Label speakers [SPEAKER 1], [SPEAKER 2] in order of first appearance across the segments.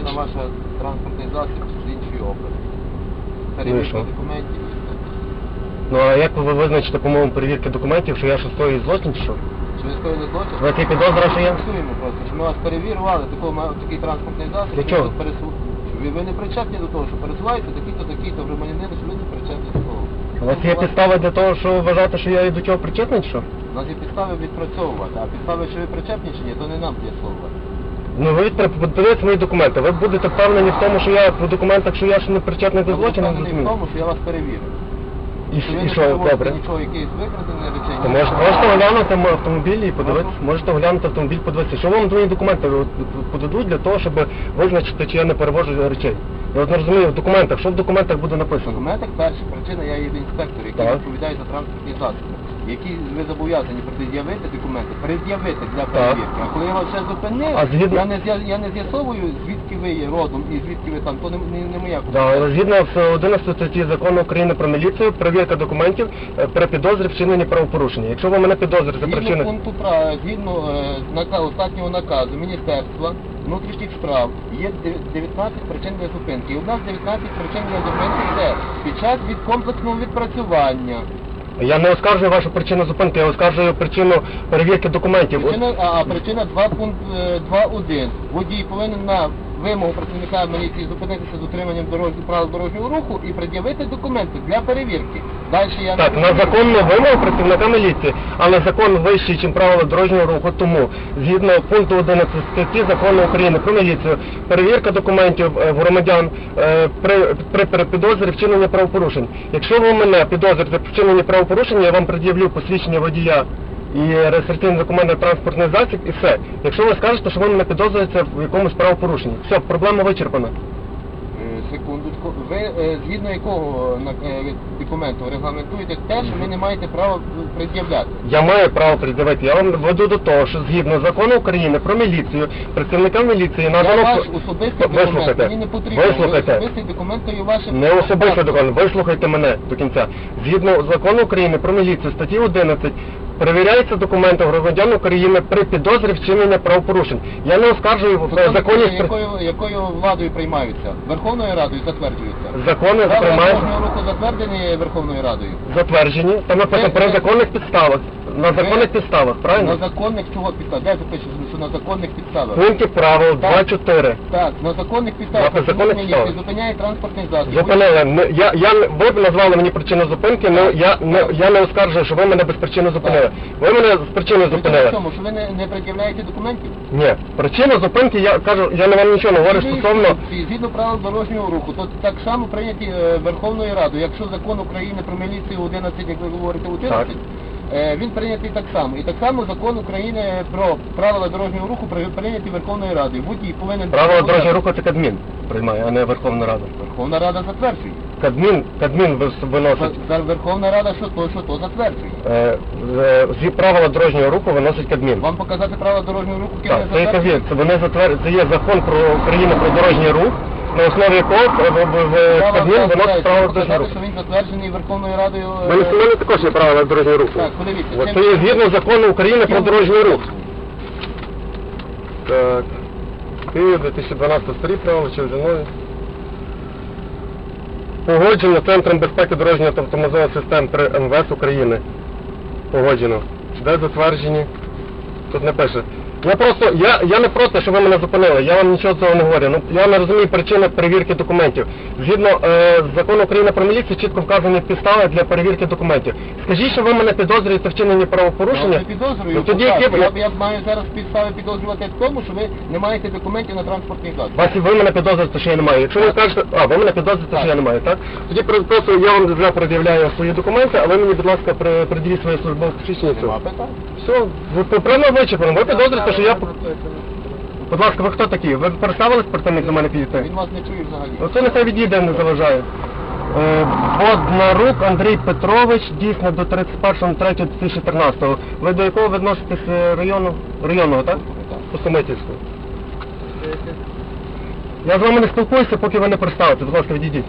[SPEAKER 1] Та, і
[SPEAKER 2] на
[SPEAKER 1] ч-
[SPEAKER 2] транспортний засіб з іншої області.
[SPEAKER 1] Ну
[SPEAKER 2] Перевірка
[SPEAKER 1] що?
[SPEAKER 2] документів.
[SPEAKER 1] Ну а як ви визначите по моєму перевірки документів, що я що скоюю злочин, чи що?
[SPEAKER 2] Чи ви скоїли злочин?
[SPEAKER 1] Ви які підозра, що я?
[SPEAKER 2] Фіксуємо просто, що ми вас перевірували, такого, ма- такий транспортний засіб.
[SPEAKER 1] Для
[SPEAKER 2] що
[SPEAKER 1] чого?
[SPEAKER 2] ви пересу- Ви, ви не причетні до того, що пересуваєте такі-то, такі-то громадянини, що ви не причетні до того.
[SPEAKER 1] У вас є підстави для того, що вважати, що я до чого причетний, чи що?
[SPEAKER 2] У нас є підстави відпрацьовувати, а підстави, що ви причетні чи ні, то не нам з'ясовувати.
[SPEAKER 1] Ну ви відпра- подивіться мої документи. Ви будете впевнені в тому, що я по документах, що я ще не причетний до злочину,
[SPEAKER 2] впевнений в
[SPEAKER 1] зрозумів.
[SPEAKER 2] тому, що я вас перевірив.
[SPEAKER 1] І,
[SPEAKER 2] Що
[SPEAKER 1] і що, добре.
[SPEAKER 2] нічого, речей.
[SPEAKER 1] То можете, можете оглянути автомобіль і подивитися, можете оглянути автомобіль, подивитися. Що вам твої документи подадуть для того, щоб визначити, чи я не перевожу речей? Я от не розумію в документах, що в документах буде
[SPEAKER 2] В
[SPEAKER 1] написано?
[SPEAKER 2] документах перша причина, я є інспектор, який
[SPEAKER 1] Так.
[SPEAKER 2] відповідає за транспортні засоби. Які ви зобов'язані пред'явити документи, пред'явити для перевірки. А коли я вас ще зупинив,
[SPEAKER 1] А згідно-
[SPEAKER 2] я не з'я- я не з'ясовую, звідки ви є родом і звідки ви там, то не, не, не моя
[SPEAKER 1] Да, але згідно з 11 статті закону України про міліцію, перевірка документів е, при підозрі вчинення правопорушення. Якщо ви мене підозрюєте за
[SPEAKER 2] Згідно
[SPEAKER 1] причини...
[SPEAKER 2] пункту права, згідно е, нака- останнього наказу Міністерства внутрішніх справ є дев- 19 причин для зупинки. І одна з 19 причин для зупинки це під час від комплексного відпрацювання.
[SPEAKER 1] Я не оскаржую вашу причину зупинки, я оскаржую причину перевірки документів.
[SPEAKER 2] Причина, а, причина 2 пункт е, 2.1. Водій повинен на вимогу працівника міліції зупинитися з дотриманням дорож... правил дорожнього руху і пред'явити документи для перевірки. Далі я
[SPEAKER 1] Так,
[SPEAKER 2] не
[SPEAKER 1] на законну вимогу працівника міліції, але закон вищий, ніж правила дорожнього руху, тому згідно пункту 11 статті закону України про міліцію, перевірка документів е, громадян е, при, при, при підозрі вчинення правопорушень. Якщо ви мене підозрюєте вчинення правопорушення, я вам пред'явлю посвідчення водія і реєстраційний документ на транспортний засіб і все. Якщо ви скажете, що ви мене підозрюєте в якомусь правопорушенні, все, проблема вичерпана.
[SPEAKER 2] Е, Секундочку. Ви е, згідно якого на- е, документу регламентуєте те, що ви не маєте права пред'являти?
[SPEAKER 1] Я маю право пред'явити. Я вам веду до того, що згідно закону України про міліцію, працівникам міліції
[SPEAKER 2] Я
[SPEAKER 1] надано...
[SPEAKER 2] ваш особистий документ,
[SPEAKER 1] Вислухайте.
[SPEAKER 2] мені не потрібно.
[SPEAKER 1] Вислухайте.
[SPEAKER 2] Ви Особистий документ то є ваше
[SPEAKER 1] Не особистий
[SPEAKER 2] паспорт.
[SPEAKER 1] документ, вислухайте мене до кінця. Згідно закону України про міліцію, статті 11, перевіряються документи громадян України при підозрі вчинення правопорушень. Я не оскаржую в законі
[SPEAKER 2] якою, якою владою приймаються? Верховною Радою затверджуються?
[SPEAKER 1] закони приймаються
[SPEAKER 2] Закони затверджені Верховною Радою?
[SPEAKER 1] затверджені,
[SPEAKER 2] Ви-
[SPEAKER 1] при законних підставах. На законних підставах, правильно?
[SPEAKER 2] На законних чого підставах? Де запишуть, що на законних підставах?
[SPEAKER 1] Пункті правил
[SPEAKER 2] Так.
[SPEAKER 1] 2.4.
[SPEAKER 2] Так, на законних підставах.
[SPEAKER 1] На законних підставах.
[SPEAKER 2] Зупиняє транспортний засіб.
[SPEAKER 1] Зупинили. Я, я, ви назвали мені причину зупинки, але я не, я не оскаржую, що ви мене без причини зупинили. Ви мене з причини
[SPEAKER 2] Причина в
[SPEAKER 1] зупинили.
[SPEAKER 2] тому, що ви не, не пред'являєте документів?
[SPEAKER 1] Ні, причина зупинки, я кажу, я не вам нічого не говорю
[SPEAKER 2] Згідно
[SPEAKER 1] стосовно.
[SPEAKER 2] Згідно правил дорожнього руху, то так само прийняті е, Верховною Радою. Якщо закон України про міліцію 11, як ви говорите, 11, е, він прийнятий так само. І так само закон України про правила дорожнього руху прийнятий Верховною Радою. Водій повинен...
[SPEAKER 1] Правила дорожнього руху це Кадмін приймає, а не Верховна Рада.
[SPEAKER 2] Верховна Рада затверджує.
[SPEAKER 1] Кадмін, Кадмін виносить.
[SPEAKER 2] За- Верховна Рада що то, що то затверджує.
[SPEAKER 1] Е, е, правила дорожнього руху виносить Кадмін.
[SPEAKER 2] Вам показати правила дорожнього руху,
[SPEAKER 1] Так, це
[SPEAKER 2] затверджує?
[SPEAKER 1] кажу, це вони затвер... це є закон про Україну про дорожній рух, на основі якого виносить
[SPEAKER 2] питаю,
[SPEAKER 1] дорожнього руху.
[SPEAKER 2] він затверджений Верховною Радою. е,
[SPEAKER 1] Ви у також є правила дорожнього руху.
[SPEAKER 2] Так, подивіться.
[SPEAKER 1] Це є згідно закону України про дорожній рух. Так. Київ, 2012 старі правила чи вже нові? Погоджено Центром безпеки дорожньої та автоматизованих систем при МВС України. Погоджено. Де затверджені? Тут не пише. Я просто, я, я не проти, що ви мене зупинили, я вам нічого цього не говорю. Ну, я не розумію причини перевірки документів. Згідно е, закону України про міліцію чітко вказані підстави для перевірки документів. Скажіть, що ви мене підозрюєте в вчиненні правопорушення?
[SPEAKER 2] Я не підозрюю.
[SPEAKER 1] Ну, тоді
[SPEAKER 2] так,
[SPEAKER 1] які...
[SPEAKER 2] я, я маю зараз підстави підозрювати в тому, що ви не маєте документів на транспортний засіб.
[SPEAKER 1] Вас ви мене підозрюєте, що я не маю. Якщо ви кажете, а ви мене підозрюєте, що я не маю, так? Тоді просто я вам вже пред'являю свої документи, а ви мені, будь ласка, при- приділіть своє службове посвідчення. і
[SPEAKER 2] Нема
[SPEAKER 1] все.
[SPEAKER 2] питань.
[SPEAKER 1] Все, ви. Ви підозрюєте, що я... Будь ласка, ви хто такі? Ви представились представник до мене підійти?
[SPEAKER 2] Він вас не чує взагалі.
[SPEAKER 1] Ну, Оце нехай відійде, не заважає. Е, Боднарук Андрій Петрович, дійсно до 31.03.2014. Ви до якого відноситесь е, району? Районного, так?
[SPEAKER 2] По
[SPEAKER 1] Посумитівського. Я з вами не спілкуюся, поки ви не представите. Будь ласка, відійдіть.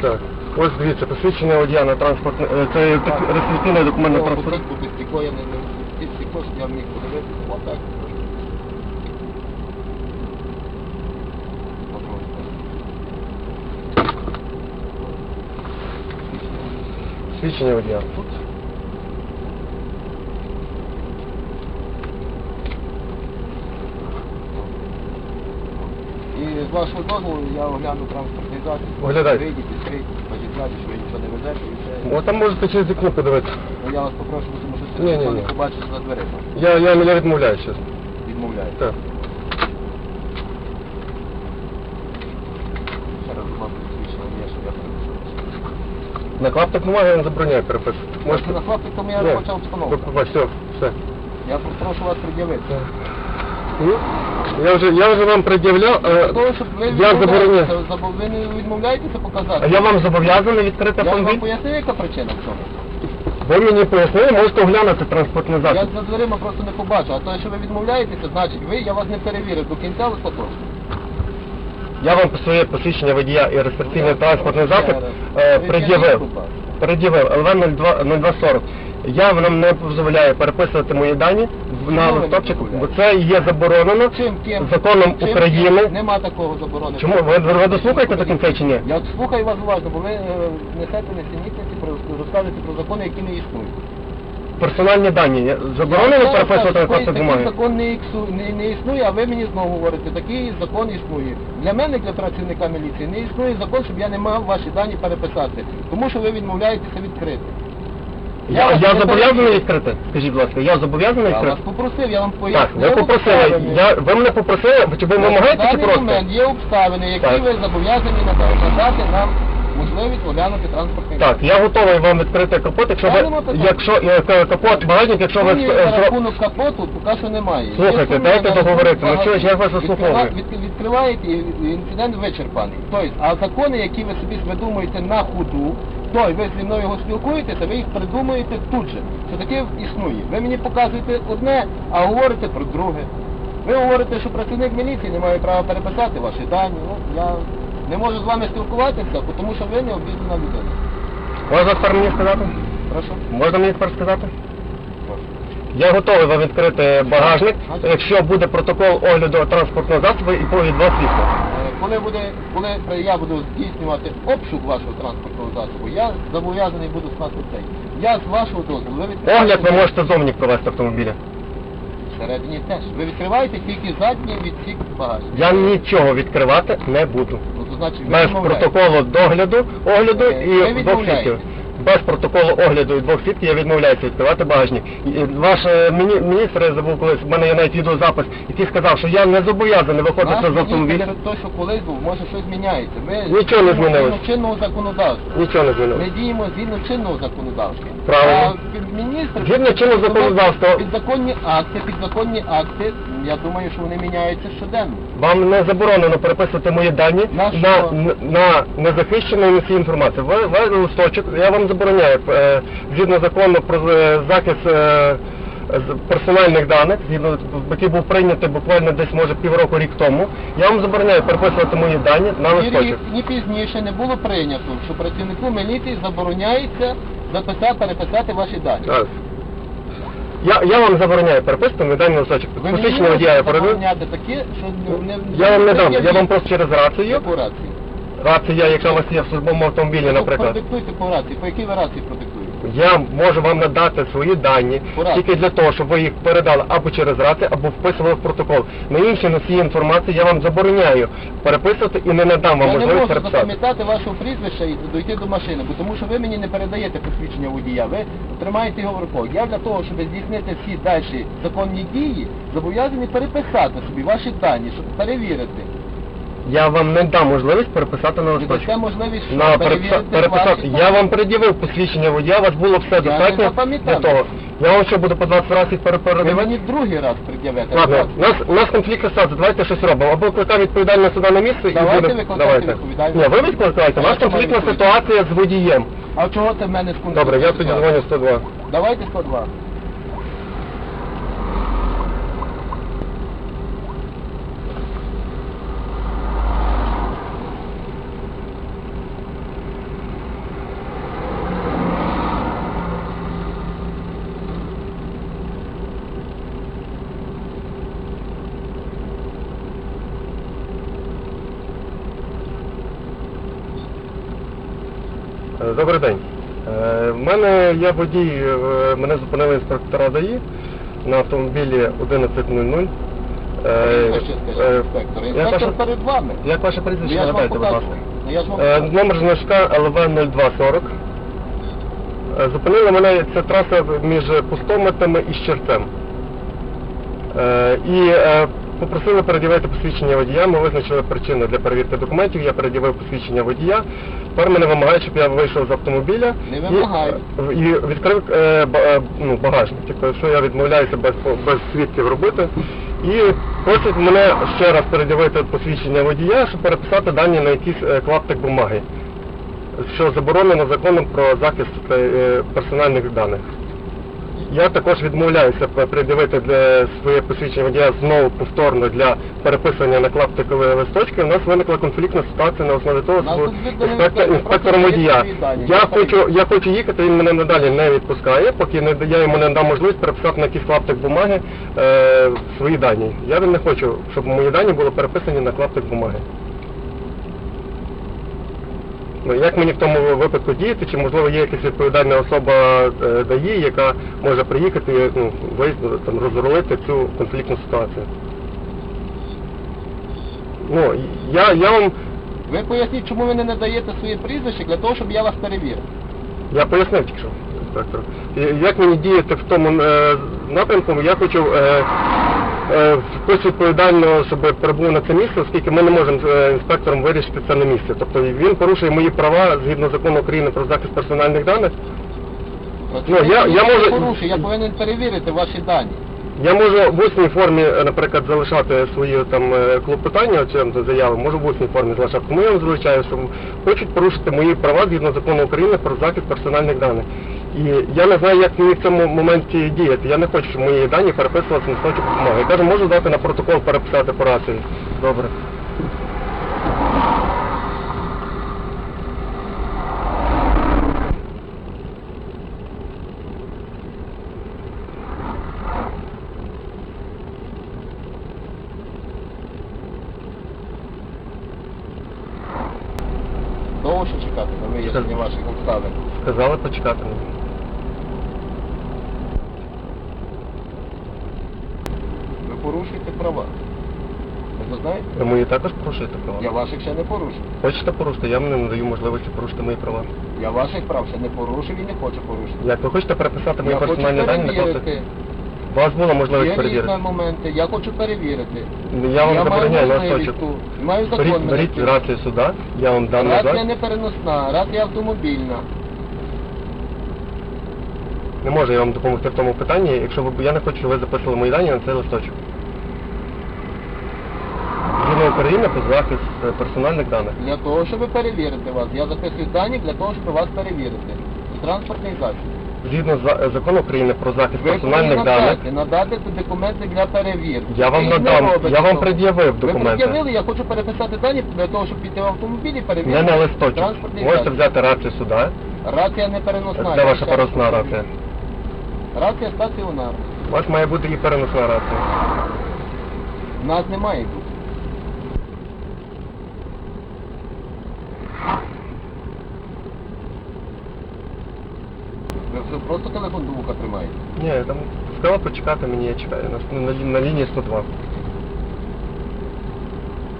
[SPEAKER 1] Так. Ось дивіться, посвідчення водія на транспортне, е, це так, реєстраційний документ на транспорт.
[SPEAKER 2] будинку без стекло я не не стекло, щоб я міг подивитися. Отак. Попробуйте.
[SPEAKER 1] Свідчення водія.
[SPEAKER 2] Тут. І з вашого дозволу я огляну транспортний засіб.
[SPEAKER 1] Оглядайте.
[SPEAKER 2] Вийдіть, відкрийте, скажіть ззаді, що ви нічого не везете і все.
[SPEAKER 1] О, там можете через вікно подивитися.
[SPEAKER 2] Ну, Я вас попрошу, тому що це
[SPEAKER 1] Ні, ні,
[SPEAKER 2] ніхто
[SPEAKER 1] ні.
[SPEAKER 2] не побачить за дверима.
[SPEAKER 1] Я, я, я відмовляюсь, чесно.
[SPEAKER 2] Відмовляю.
[SPEAKER 1] Так.
[SPEAKER 2] Ще раз, будь ласка, свідчення є, щоб я переписав.
[SPEAKER 1] На клаптик немає, я не забороняю переписувати.
[SPEAKER 2] Можете на хлопці, тому я
[SPEAKER 1] Ні.
[SPEAKER 2] робоча обстановка.
[SPEAKER 1] Ви побачите, все, все.
[SPEAKER 2] Я прошу вас пред'явити.
[SPEAKER 1] Я вже, я вже вам пред'являв, е,
[SPEAKER 2] того, щоб ви
[SPEAKER 1] я
[SPEAKER 2] відмовляєтеся, забо- ви не відмовляєтеся показати.
[SPEAKER 1] А я вам зобов'язаний відкрити
[SPEAKER 2] Я вам
[SPEAKER 1] автомобіль?
[SPEAKER 2] пояснив, яка причина в цьому.
[SPEAKER 1] Ви мені пояснили, можете оглянути транспортний
[SPEAKER 2] Я
[SPEAKER 1] засіб.
[SPEAKER 2] за дверима просто не побачу, а то, що ви відмовляєтеся, значить ви, я вас не перевірив до кінця остаточно.
[SPEAKER 1] Я вам своє посвідчення водія і реєстраційний транспортний засіб е, пред'явив. Пред'явив ЛВ 02 0240. Я нам не дозволяю переписувати мої дані в- на
[SPEAKER 2] Чому ви не
[SPEAKER 1] листопчик, бо це є заборонено
[SPEAKER 2] Чим, ким?
[SPEAKER 1] законом
[SPEAKER 2] Чим,
[SPEAKER 1] України.
[SPEAKER 2] Нема такого заборони.
[SPEAKER 1] Чому? Ви, ви дослухаєте до кінця чи ні?
[SPEAKER 2] Я слухаю вас уважно, бо ви е, несете несенітниці, про- розказуєте про закони, які не існують.
[SPEAKER 1] Персональні дані. Заборонено переписувати на
[SPEAKER 2] кажу,
[SPEAKER 1] клаптик
[SPEAKER 2] такий закон не, іксу- не, не існує, а ви мені знову говорите, такий закон існує. Для мене, для працівника міліції, не існує закон, щоб я не мав ваші дані переписати. Тому що ви відмовляєтеся відкрити.
[SPEAKER 1] Я,
[SPEAKER 2] вас
[SPEAKER 1] я
[SPEAKER 2] не
[SPEAKER 1] зобов'язаний
[SPEAKER 2] перевірю.
[SPEAKER 1] відкрити? Скажіть, будь ласка, я зобов'язаний
[SPEAKER 2] Я вас
[SPEAKER 1] відкрити?
[SPEAKER 2] попросив, я вам
[SPEAKER 1] Так, ви попросили. Я, ви мене попросили, чи ви вимагаєте
[SPEAKER 2] На
[SPEAKER 1] чи
[SPEAKER 2] даний
[SPEAKER 1] просто?
[SPEAKER 2] момент є обставини, які
[SPEAKER 1] Так.
[SPEAKER 2] ви зобов'язані нада- надати нам можливість оглянути транспортний
[SPEAKER 1] Так, я готовий вам відкрити капот, якщо ви, якщо е, к- капот, багажник, якщо ви...
[SPEAKER 2] На рахунок капоту поки що немає. Є
[SPEAKER 1] Слухайте,
[SPEAKER 2] сумніви
[SPEAKER 1] дайте
[SPEAKER 2] на
[SPEAKER 1] договорити.
[SPEAKER 2] рахунок
[SPEAKER 1] Ну, чого ж, я вас заслуховую.
[SPEAKER 2] Відкрива- від- Відкриваєте і і інцидент вичерпаний. Тобто, а закони, які ви собі видумуєте на ходу, то ви зі мною його спілкуєтеся, ви їх придумуєте тут же. Що таке існує. Ви мені показуєте одне, а говорите про друге. Ви говорите, що працівник міліції не має права переписати ваші дані. Ну, я не можу з вами спілкуватися, тому що ви не обізнана людина.
[SPEAKER 1] Можна тепер мені сказати?
[SPEAKER 2] Прошу.
[SPEAKER 1] Можна мені тепер сказати? Я готовий вам відкрити багажник, якщо буде протокол огляду транспортного засобу і повід два свідка.
[SPEAKER 2] Е, Коли буде, коли я буду здійснювати обшук вашого транспортного засобу, я зобов'язаний буду скласти цей. Я з вашого дозволу, ви відкриваєте...
[SPEAKER 1] Огляд ви можете зовні провести автомобіля.
[SPEAKER 2] Всередині теж. Ви відкриваєте тільки задній відсік багажника.
[SPEAKER 1] Я нічого відкривати не буду.
[SPEAKER 2] Ну, значить,
[SPEAKER 1] Без протоколу догляду, огляду
[SPEAKER 2] Е,
[SPEAKER 1] і
[SPEAKER 2] ви
[SPEAKER 1] двох свідків. Без протоколу огляду і двох свідків я відмовляюся відкривати багажник. І Ваш е, міні- міністр я забув колись, в мене є навіть відеозапис, який сказав, що я не зобов'язаний виходити з автомобіля.
[SPEAKER 2] міністр, той, що колись був, може щось міняється. Ми
[SPEAKER 1] Нічого не
[SPEAKER 2] діємо
[SPEAKER 1] змінилось.
[SPEAKER 2] Згідно чинного законодавства.
[SPEAKER 1] Нічого не
[SPEAKER 2] Ми діємо згідно чинного законодавства.
[SPEAKER 1] Правильно.
[SPEAKER 2] А під міністр...
[SPEAKER 1] Згідно чинного законодавства.
[SPEAKER 2] Підзаконні акти, підзаконні акти, я думаю, що вони міняються щоденно.
[SPEAKER 1] Вам не заборонено переписувати мої дані
[SPEAKER 2] На
[SPEAKER 1] на,
[SPEAKER 2] що?
[SPEAKER 1] на, на незахищену інформацію. Ви, ви листочок, я вам забороняю, е, згідно закону про е, захист е, з- персональних даних, згідно який був прийнятий буквально десь може півроку рік тому, я вам забороняю переписувати мої дані на
[SPEAKER 2] Ні рік,
[SPEAKER 1] листочок.
[SPEAKER 2] ні пізніше не було прийнято, що працівнику міліції забороняється записати, переписати ваші дані.
[SPEAKER 1] Так. Я, я вам забороняю переписку, не дай на листочок.
[SPEAKER 2] Ви мені
[SPEAKER 1] Посвідчення водія я
[SPEAKER 2] можете
[SPEAKER 1] передаю.
[SPEAKER 2] забороняти таке, що не, не
[SPEAKER 1] Я вам не дам, я вам просто через рацію.
[SPEAKER 2] Яку рацію?
[SPEAKER 1] Рація, яка у вас є в службовому автомобілі,
[SPEAKER 2] Ну,
[SPEAKER 1] наприклад.
[SPEAKER 2] Продиктуйте по рації, по якій ви рації продиктуєте?
[SPEAKER 1] Я можу вам надати свої дані
[SPEAKER 2] Ура.
[SPEAKER 1] тільки для того, щоб ви їх передали або через рацію, або вписували в протокол. На інші носії інформації я вам забороняю переписувати і не надам вам
[SPEAKER 2] Я не
[SPEAKER 1] можливість
[SPEAKER 2] можу
[SPEAKER 1] переписати.
[SPEAKER 2] запам'ятати вашого прізвища і дойти до машини, бо тому що ви мені не передаєте посвідчення водія, ви тримаєте його в руках. Я для того, щоб здійснити всі далі законні дії, зобов'язаний переписати собі ваші дані, щоб перевірити.
[SPEAKER 1] Я вам не дам можливість переписати на
[SPEAKER 2] І
[SPEAKER 1] листочку.
[SPEAKER 2] дасте можливість що,
[SPEAKER 1] На переписа-
[SPEAKER 2] перевірити
[SPEAKER 1] переписати.
[SPEAKER 2] ваші
[SPEAKER 1] Я вам пред'явив посвідчення водія, у вас було все
[SPEAKER 2] не
[SPEAKER 1] достатньо для
[SPEAKER 2] запам'ятав.
[SPEAKER 1] того. Я вам що буду по 20 разів їх
[SPEAKER 2] Ви мені другий раз пред'явите.
[SPEAKER 1] Ладно, у нас, у нас конфлікт ситуації, давайте щось робимо. Або викликаємо відповідальне сюди на місце
[SPEAKER 2] Давайте
[SPEAKER 1] і будемо...
[SPEAKER 2] викликайте відповідальне.
[SPEAKER 1] Ні, ви відкликаєте, у нас конфліктна ситуація з водієм.
[SPEAKER 2] А чого це в мене з
[SPEAKER 1] Добре, я тоді дзвоню 102.
[SPEAKER 2] Давайте 102.
[SPEAKER 1] Добрий день. Е, В мене є водій, е, мене зупинили інспектора ДАІ на автомобілі 1100. Е,
[SPEAKER 2] Що ще скажіть,
[SPEAKER 1] е,
[SPEAKER 2] інспектор?
[SPEAKER 1] як
[SPEAKER 2] Інспектор
[SPEAKER 1] ваше-
[SPEAKER 2] перед вами.
[SPEAKER 1] Як ваше
[SPEAKER 2] Ну,
[SPEAKER 1] прізвище,
[SPEAKER 2] я вам
[SPEAKER 1] нагадайте, будь ласка.
[SPEAKER 2] Ну, я ж вам
[SPEAKER 1] Е. Номер значка ЛВ-0240. Е, Зупинила мене ця траса між пустометами і Щерцем. Е, І е, попросили передивити посвідчення водія. Ми визначили причину для перевірки документів. Я передивив посвідчення водія. Тепер мене вимагають, щоб я вийшов з автомобіля
[SPEAKER 2] Не
[SPEAKER 1] і,
[SPEAKER 2] вимагають.
[SPEAKER 1] е, і відкрив е, ба- е, ну, багажник. Тобто, що я відмовляюся без, без свідків робити. І просять мене ще раз передивити посвідчення водія, щоб переписати дані на якийсь е, клаптик бумаги, що заборонено законом про захист е, персональних даних. Я також відмовляюся пред'явити для своє посвідчення водія знову повторно для переписання на клаптикові листочки. У нас виникла конфліктна ситуація на основі того, що інспектор, інспектором водія. Я хочу, я хочу їхати, він мене надалі не відпускає, поки не, я йому не дам можливість переписати на якийсь клаптик бумаги е, свої дані. Я не хочу, щоб мої дані були переписані на клаптик бумаги. Ну, як мені в тому випадку діяти, чи можливо є якась відповідальна особа е, ДАІ, яка може приїхати і ну, вияснити, там, розрулити цю конфліктну ситуацію? Ну, я, я вам
[SPEAKER 2] Ви поясніть, чому ви не надаєте своє прізвище для того, щоб я вас перевірив.
[SPEAKER 1] Я пояснив тільки що, інспектор. Як мені діяти в тому е, напрямку, я хочу е, е, хтось відповідально, щоб прибув на це місце, оскільки ми не можемо з е, інспектором вирішити це на місці. Тобто він порушує мої права згідно закону України про захист персональних даних. Ну, я- я можу-
[SPEAKER 2] порушую, я повинен перевірити ваші дані.
[SPEAKER 1] Я можу в усній формі, е, наприклад, залишати свої там е, клопотання чи там, заяви, можу в усній формі залишати. Тому я вам залишаю, що хочуть порушити мої права згідно закону України про захист персональних даних. І я не знаю, як мені в цьому моменті діяти. Я не хочу, щоб мої дані переписувалися на сточок бумаги. Я кажу, можу дати на протокол переписати по рації. Добре.
[SPEAKER 2] Довго ще чекати на вияснення ваших обставин.
[SPEAKER 1] Сказали почекати мені.
[SPEAKER 2] Ви порушуєте права. Ви знаєте?
[SPEAKER 1] Ви мої також порушуєте права?
[SPEAKER 2] Я ваших ще не порушив.
[SPEAKER 1] Хочете порушити, я вам не надаю можливості порушити мої права.
[SPEAKER 2] Я ваших прав ще не порушив і не хочу порушити.
[SPEAKER 1] Як ви хочете переписати мої
[SPEAKER 2] Я
[SPEAKER 1] персональні дані на? У вас була можливість
[SPEAKER 2] Є
[SPEAKER 1] перевірити.
[SPEAKER 2] моменти, я хочу перевірити.
[SPEAKER 1] Я вам забороняю
[SPEAKER 2] можливість
[SPEAKER 1] сточок.
[SPEAKER 2] Маю закон
[SPEAKER 1] Беріть, рацію сюди, я вам дам
[SPEAKER 2] Рація не переносна, рація автомобільна.
[SPEAKER 1] Не можу я вам допомогти в тому питанні, якщо ви я не хочу, щоб ви записували мої дані на цей листочок. України про захист е, персональних даних.
[SPEAKER 2] Для того, щоб перевірити вас. Я записую дані для того, щоб вас перевірити. Транспортний засіб.
[SPEAKER 1] Згідно з за- закону України про захист
[SPEAKER 2] Ви
[SPEAKER 1] персональних
[SPEAKER 2] повинні
[SPEAKER 1] даних,
[SPEAKER 2] надати, надати ці документи для перевірки.
[SPEAKER 1] Я вам
[SPEAKER 2] Ви не
[SPEAKER 1] надам,
[SPEAKER 2] робите
[SPEAKER 1] я вам
[SPEAKER 2] цього.
[SPEAKER 1] пред'явив документи.
[SPEAKER 2] Ви пред'явили, я хочу переписати дані для того, щоб піти в автомобіль і перевірити
[SPEAKER 1] не на листочок.
[SPEAKER 2] транспортний
[SPEAKER 1] Можете
[SPEAKER 2] засіб.
[SPEAKER 1] взяти рацію сюди.
[SPEAKER 2] Рація не переносна.
[SPEAKER 1] Це ваша переносна рація.
[SPEAKER 2] Рація стаціонарна.
[SPEAKER 1] У вас має бути і переносна рація.
[SPEAKER 2] У нас немає тут. Ви все просто телефон до вуха тримаєте?
[SPEAKER 1] Ні, там сказала почекати мені, я чекаю. На, на, лі- на лінії 102.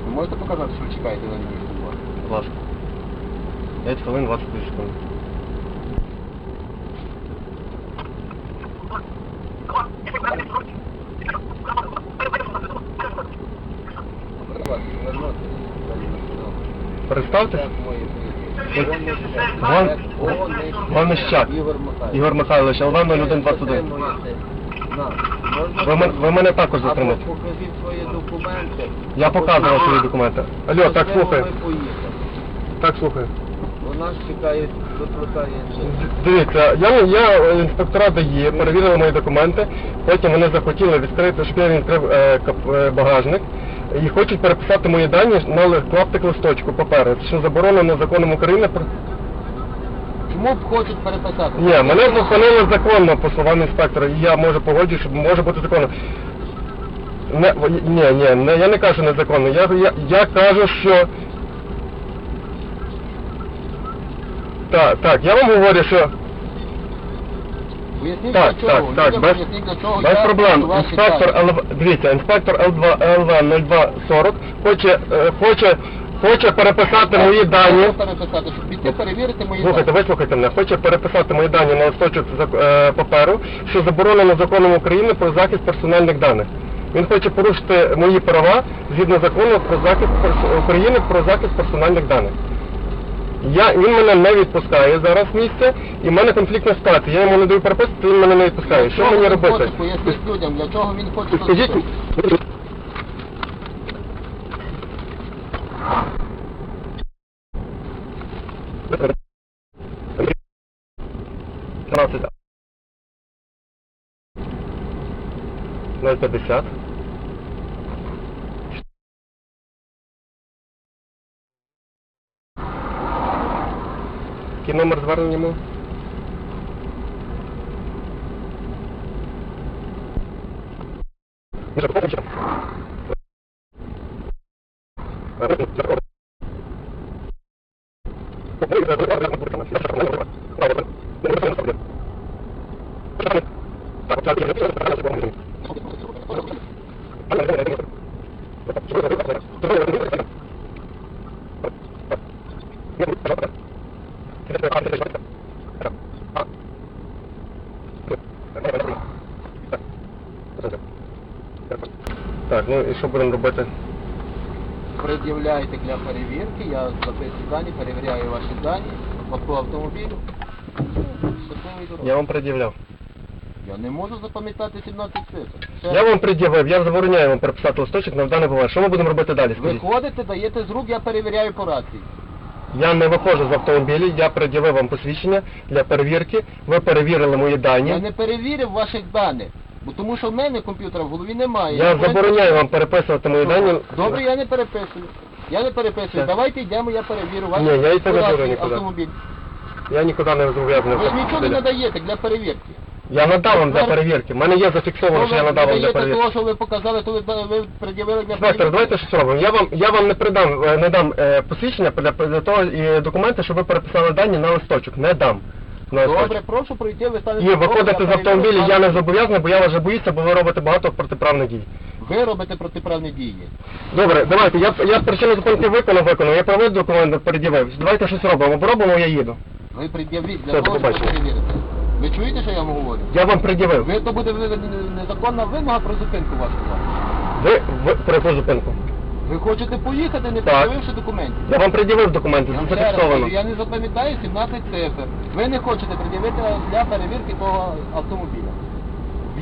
[SPEAKER 2] Ви можете показати, що ви чекаєте на лінії 102?
[SPEAKER 1] Будь ласка. 5 хвилин 22 секунди. Представтесь. Гон- Гонищак.
[SPEAKER 2] Ігор Михайлович.
[SPEAKER 1] Ігор Михайлович, ЛВ 0121. Ви, мен- ви мене також затримаєте.
[SPEAKER 2] покажіть свої документи.
[SPEAKER 1] Я показував свої документи. Алло, так слухай.
[SPEAKER 2] поїхали.
[SPEAKER 1] Так слухай.
[SPEAKER 2] Вона ж чекає, викликає інженер.
[SPEAKER 1] Дивіться, я, я е, інспектора дає, перевірили мої документи, потім вони захотіли відкрити, щоб я відкрив е, кап- е, багажник і хочуть переписати мої дані на ли- клаптик листочку паперу, що заборонено законом України про.
[SPEAKER 2] Б хочуть переписати?
[SPEAKER 1] Ні, мене зупинили законно по словам інспектора, і я можу погоджувати, що може бути законно. Не, в- ні, ні, не, я не кажу незаконно. Я, я, я кажу, що Так, так, я вам говорю, що
[SPEAKER 2] Поясніть
[SPEAKER 1] так,
[SPEAKER 2] для чого.
[SPEAKER 1] так, так,
[SPEAKER 2] Людям
[SPEAKER 1] без,
[SPEAKER 2] поясніть, для чого
[SPEAKER 1] без
[SPEAKER 2] я
[SPEAKER 1] проблем. Інспектор
[SPEAKER 2] дані.
[SPEAKER 1] ЛВ, дивіться, інспектор Л2 ЛВ 0240 хоче, е, хоче, хоче переписати мої дані.
[SPEAKER 2] переписати, щоб
[SPEAKER 1] Слухайте, вислухайте мене, хоче переписати мої дані на листочок е, паперу, що заборонено законом України про захист персональних даних. Він хоче порушити мої права згідно закону про захист України про захист персональних даних. Я, він мене не відпускає зараз з місця, і в мене конфліктна ситуація. Я йому не даю переписку, він мене не відпускає. Що мені робити?
[SPEAKER 2] Хоче, людям, для чого він хоче
[SPEAKER 1] Скажіть. 13 050 Який номер звернення йому? Дуже так, ну і що будемо робити?
[SPEAKER 2] Пред'являєте для перевірки, я записую дані, перевіряю ваші дані по автомобілю. Щасливої дороги.
[SPEAKER 1] Я вам пред'являв.
[SPEAKER 2] Я не можу запам'ятати 17 цифр. Ще
[SPEAKER 1] Я вам пред'явив, я забороняю вам переписати листочок, на даний буває. Що ми будемо робити далі? Скажіть?
[SPEAKER 2] Виходите, даєте з рук, я перевіряю по рації.
[SPEAKER 1] Я не виходжу з автомобіля, я пред'явив вам посвідчення для перевірки, ви перевірили мої дані.
[SPEAKER 2] Я не перевірив ваших даних, бо тому що в мене комп'ютера в голові немає.
[SPEAKER 1] Я
[SPEAKER 2] повинен-
[SPEAKER 1] забороняю вам переписувати мої дані.
[SPEAKER 2] Добре, я не переписую. Я не переписую.
[SPEAKER 1] Так.
[SPEAKER 2] Давайте йдемо, я перевірю ваш
[SPEAKER 1] Ні, я і тебе
[SPEAKER 2] власний
[SPEAKER 1] беру нікуди.
[SPEAKER 2] автомобіль.
[SPEAKER 1] Я нікуди не зобов'язаний.
[SPEAKER 2] Ви ж нічого не надаєте для перевірки.
[SPEAKER 1] Я надав вам для перевірки. У мене є зафіксовано, що я надав вам для перевірки.
[SPEAKER 2] того, що ви показали, то ви, ви пред'явили для
[SPEAKER 1] Інспектор,
[SPEAKER 2] перевірки.
[SPEAKER 1] давайте щось робимо. Я вам, я вам не придам, е, не дам е, посвідчення для, для того і документи, щоб ви переписали дані на листочок. Не дам.
[SPEAKER 2] Добре, прошу пройти, ви станете...
[SPEAKER 1] І виходити з автомобіля я не зобов'язаний, бо я вже боюся, бо ви робите багато протиправних дій.
[SPEAKER 2] Ви робите протиправні дії.
[SPEAKER 1] Добре, давайте, я, я причину зупинки виконав, виконав, я правий документ передивив. Давайте щось робимо. Робимо, я їду.
[SPEAKER 2] Ви пред'явіть для
[SPEAKER 1] Все,
[SPEAKER 2] того, щоб
[SPEAKER 1] побачення.
[SPEAKER 2] перевірити. Ви чуєте, що я вам говорю?
[SPEAKER 1] Я вам пред'явив.
[SPEAKER 2] Ви то буде незаконна вимога про зупинку вашу.
[SPEAKER 1] Ви, ви про яку зупинку?
[SPEAKER 2] Ви хочете поїхати, не
[SPEAKER 1] Так.
[SPEAKER 2] пред'явивши документів.
[SPEAKER 1] Я вам пред'явив документи,
[SPEAKER 2] Я
[SPEAKER 1] це
[SPEAKER 2] ще раз
[SPEAKER 1] зафіксовано.
[SPEAKER 2] кажу, я не запам'ятаю 17 цифр. Ви не хочете пред'явити для перевірки того автомобіля.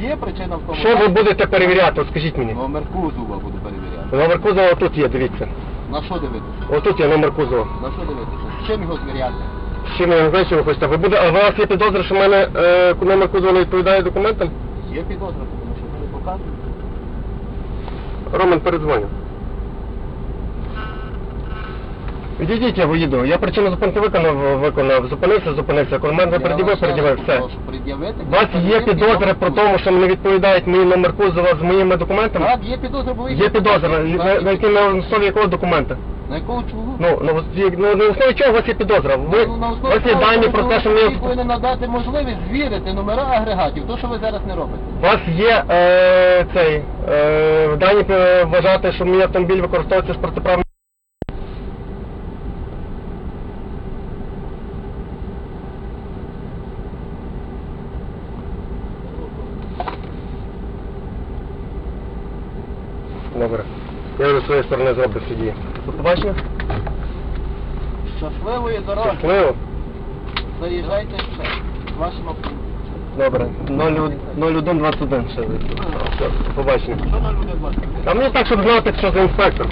[SPEAKER 2] Є причина в тому.
[SPEAKER 1] Що ви будете перевіряти, от скажіть мені?
[SPEAKER 2] Номер кузова буду перевіряти.
[SPEAKER 1] Номер кузова тут є, дивіться.
[SPEAKER 2] На що дивитися?
[SPEAKER 1] Отут є номер кузова.
[SPEAKER 2] На що дивитися? З чим його звіряти?
[SPEAKER 1] З чим я не знаю, що ви хочете. Ви буде, а у вас є підозра, що в мене е, номер кузова не відповідає документам?
[SPEAKER 2] Є підозра, тому що ви не показуєте.
[SPEAKER 1] Роман, передзвоню. Відійдіть, я виїду. Я причину зупинки виконав, виконав. Зупинився, зупинився. Коли мене
[SPEAKER 2] раз
[SPEAKER 1] пред'явив, все. У вас є підозри про тому, що не відповідають мій номер кузова з моїми документами?
[SPEAKER 2] Так, є підозра, бо ви
[SPEAKER 1] Є
[SPEAKER 2] показуєте.
[SPEAKER 1] На, на, якій- на основі якого документа?
[SPEAKER 2] На якого чого?
[SPEAKER 1] Ну, на, ос- ну, на основі чого у вас є підозра? Ви,
[SPEAKER 2] Ну, на
[SPEAKER 1] у
[SPEAKER 2] основі
[SPEAKER 1] вас є
[SPEAKER 2] того,
[SPEAKER 1] дані про те, що
[SPEAKER 2] ви повинні надати можливість звірити номера агрегатів, то що ви зараз не робите.
[SPEAKER 1] У вас є е, цей, е, дані е, вважати, що мій автомобіль використовується з протиправним... Добре. Своєї сторони зробив дії. До побачення.
[SPEAKER 2] Щасливої дороги.
[SPEAKER 1] Щасливо.
[SPEAKER 2] Заїжджайте ще з вашим автобусом.
[SPEAKER 1] Добре. 0121 ще. Все, до побачення.
[SPEAKER 2] Що на люди бачите?
[SPEAKER 1] А мені так, щоб знати, що за інспектор.